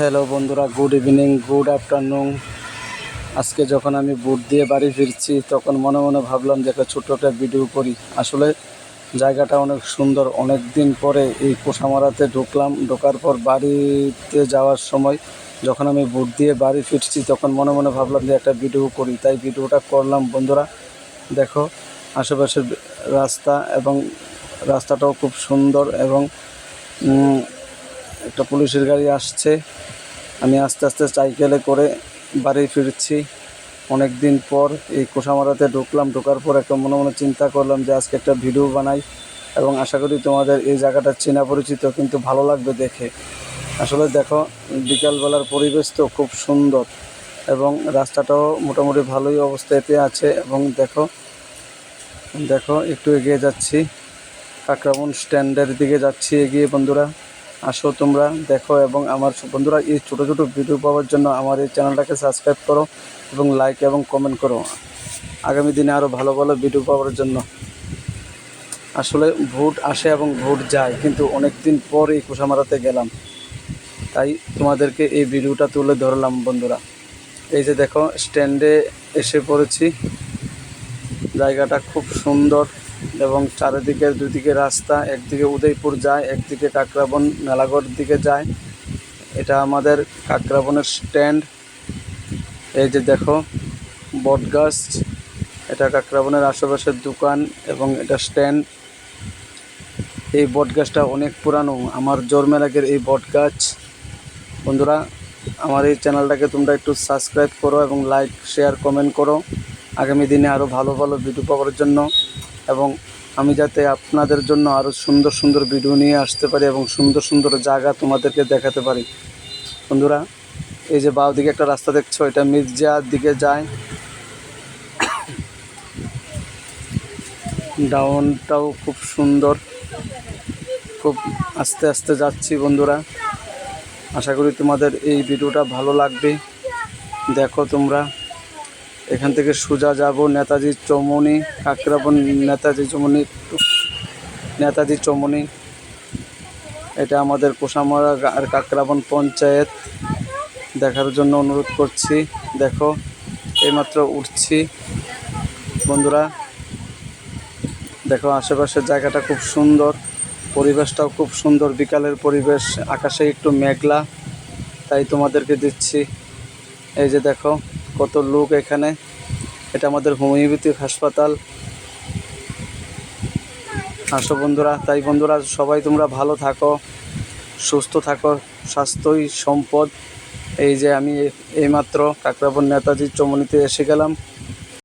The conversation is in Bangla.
হ্যালো বন্ধুরা গুড ইভিনিং গুড আফটারনুন আজকে যখন আমি বুট দিয়ে বাড়ি ফিরছি, তখন মনে মনে ভাবলাম যে একটা ছোট্ট একটা ভিডিও করি। আসলে জায়গাটা অনেক সুন্দর। অনেক দিন পরে এই কোষামারাতে ঢুকলাম। ঢোকার পর বাড়িতে যাওয়ার সময় যখন আমি বুট দিয়ে বাড়ি ফিরছি, তখন মনে মনে ভাবলাম যে একটা ভিডিও করি। তাই ভিডিওটা করলাম। বন্ধুরা, দেখো, আশেপাশের রাস্তা এবং রাস্তাটাও খুব সুন্দর এবং একটা পুলিশের গাড়ি আসছে। আমি আস্তে আস্তে সাইকেলে করে বাড়ি ফিরছি। অনেক দিন পর এই কোষামারাতে ঢুকলাম। ঢোকার পর একটা মনে মনে চিন্তা করলাম যে আজকে একটা ভিডিও বানাই এবং আশা করি তোমাদের এই জায়গাটা চেনা পরিচিত, কিন্তু ভালো লাগবে দেখে। আসলে দেখো, বিকালবেলার পরিবেশ তো খুব সুন্দর এবং রাস্তাটাও মোটামুটি ভালোই অবস্থাতে আছে এবং দেখো দেখো, একটু এগিয়ে যাচ্ছি। কাকরাবন স্ট্যান্ডের দিকে যাচ্ছি এগিয়ে বন্ধুরা। আসো তোমরা, দেখো এবং আমার বন্ধুরা, এই ছোটো ছোটো ভিডিও পাওয়ার জন্য আমার এই চ্যানেলটাকে সাবস্ক্রাইব করো এবং লাইক এবং কমেন্ট করো। আগামী দিনে আরও ভালো ভালো ভিডিও পাওয়ার জন্য। আসলে ভোট আসে এবং ভোট যায়, কিন্তু অনেক দিন পর এই কুসামারাতে গেলাম। তাই তোমাদেরকে এই ভিডিওটা তুলে ধরলাম, বন্ধুরা। এই যে দেখো স্ট্যান্ডে এসে পড়েছি। জায়গাটা খুব সুন্দর। এবং চারিদিকে দুদিকে রাস্তা, একদিকে উদয়পুর যায়, একদিকে কাকরাবন মেলাগড় দিকে যায়। এটা আমাদের কাকরাবনের স্ট্যান্ড। এই যে দেখো, বটগাছ, এটা কাকরাবনের আশেপাশের দোকান এবং এটা স্ট্যান্ড। এই বটগাছটা অনেক পুরানো, আমার জন্মের এই বটগাছ। বন্ধুরা, আমার এই চ্যানেলটাকে তোমরা একটু সাবস্ক্রাইব করো এবং লাইক, শেয়ার, কমেন্ট করো। আগামী দিনে আরও ভালো ভালো ভিডিও পাওয়ার জন্য। এবং আমি যাতে আপনাদের জন্য আরও সুন্দর সুন্দর ভিডিও নিয়ে আসতে পারি এবং সুন্দর সুন্দর জায়গা তোমাদেরকে দেখাতে পারি। বন্ধুরা, এই যে বাও দিকে একটা রাস্তা দেখছ, এটা মির্জার দিকে যায়। ডাউনটাও খুব সুন্দর। খুব আস্তে আস্তে যাচ্ছি বন্ধুরা। আশা করি তোমাদের এই ভিডিওটা ভালো লাগবে। দেখো তোমরা। এখান থেকে সোজা যাব, নেতাজি চৌমনি, কাকরাবন নেতাজি চৌমনি নেতাজি চৌমনি। এটা আমাদের কোষামারা আর কাকরাবন পঞ্চায়েত। দেখার জন্য অনুরোধ করছি। দেখো, এইমাত্র উঠছি। বন্ধুরা, দেখো, আশেপাশের জায়গাটা খুব সুন্দর। পরিবেশটাও খুব সুন্দর। বিকালের পরিবেশ, আকাশে একটু মেঘলা। তাই তোমাদেরকে দিচ্ছি। এই যে দেখো কত লোক এখানে। এটা আমাদের হোমিওপ্যাথিক হাসপাতাল। আসো বন্ধুরা, তাই বন্ধুরা, সবাই তোমরা ভালো থাকো, সুস্থ থাকো, স্বাস্থ্যই সম্পদ। এই যে আমি এইমাত্র কাকরাপুর নেতাজির চমনিতে এসে গেলাম।